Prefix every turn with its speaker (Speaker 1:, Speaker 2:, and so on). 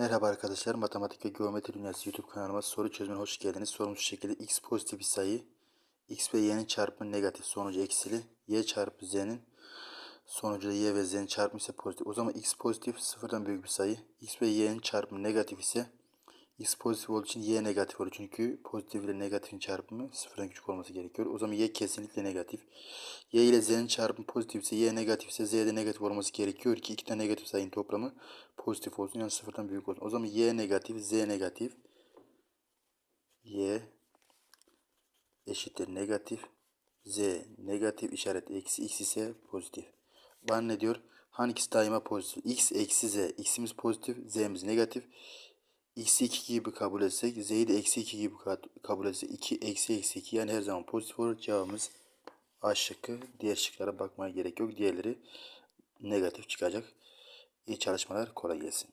Speaker 1: Merhaba arkadaşlar, Matematik ve Geometri Dünyası YouTube kanalıma soru çözümüne hoş geldiniz. Sorumuz şu şekilde x pozitif bir sayı, x ve y'nin çarpımı negatif sonucu eksili, y çarpı z'nin sonucu da y ve z'nin çarpımı ise pozitif. O zaman x pozitif sıfırdan büyük bir sayı, x ve y'nin çarpımı negatif ise x pozitif olduğu için y negatif olur. Çünkü pozitif ile negatifin çarpımı sıfırdan küçük olması gerekiyor. O zaman y kesinlikle negatif. y ile z'nin çarpımı pozitif ise y negatif ise z de negatif olması gerekiyor ki iki tane negatif sayının toplamı pozitif olsun. Yani sıfırdan büyük olsun. O zaman y negatif, z negatif. y eşittir negatif. z negatif işaret eksi x ise pozitif. Bana ne diyor? Hangisi daima pozitif? x eksi z. x'imiz pozitif, z'miz negatif. X'i 2 gibi kabul etsek, z'yi de eksi 2 gibi kabul etsek 2 eksi eksi 2 yani her zaman pozitif olur. Cevabımız A şıkkı. Diğer şıklara bakmaya gerek yok. Diğerleri negatif çıkacak. İyi çalışmalar. Kolay gelsin.